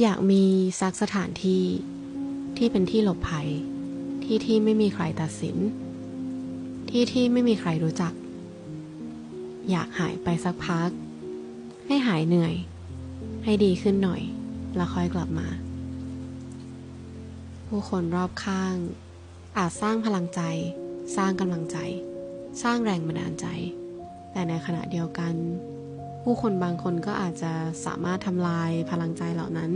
อยากมีสักสถานที่ที่เป็นที่หลบภัย ที่ที่ไม่มีใครตัดสิน ที่ที่ไม่มีใครรู้จัก อยากหายไปสักพัก ให้หายเหนื่อย ให้ดีขึ้นหน่อย แล้วค่อยกลับมา ผู้คนรอบข้าง อาจสร้างพลังใจ สร้างกำลังใจ สร้างแรงบันดาลใจ แต่ในขณะเดียวกัน ผู้คนบางคนก็อาจจะสามารถทำลายพลังใจเหล่านั้น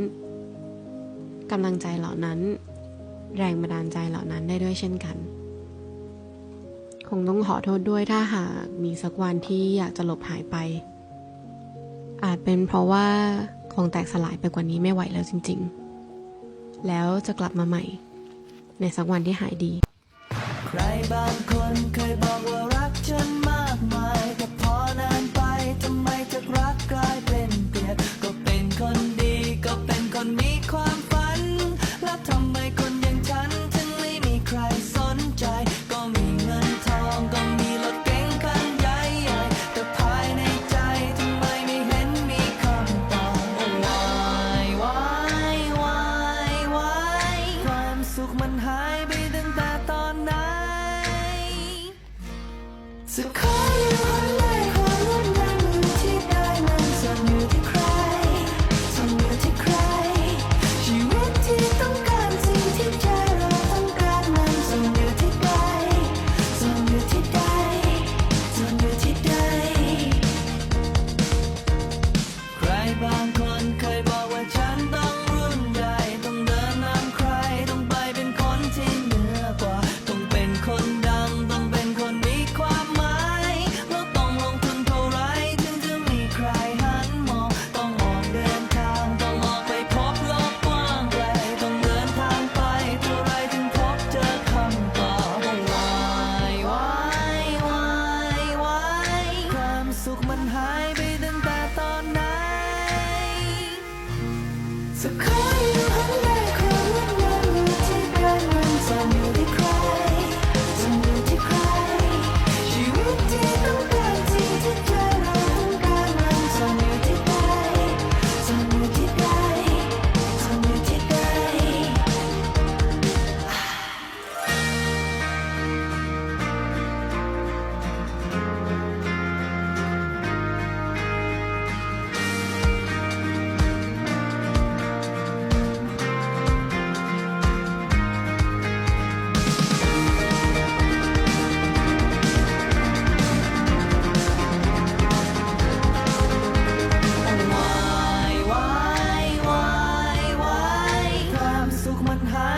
กำลังใจเหล่านั้น แรงบันดาลใจเหล่านั้นได้ด้วยเช่นกัน คงต้องขอโทษด้วยถ้าหากมีสักวันที่อยากจะหลบหายไป อาจเป็นเพราะว่าคงแตกสลายไปกว่านี้ไม่ไหวแล้วจริง ๆ แล้วจะกลับมาใหม่ ในสักวันที่หายดี ใครบางคนเคยบอกว่า สุดขอ สุขมันหายไปตั้งแต่ตอนไหนสักคน มันหาย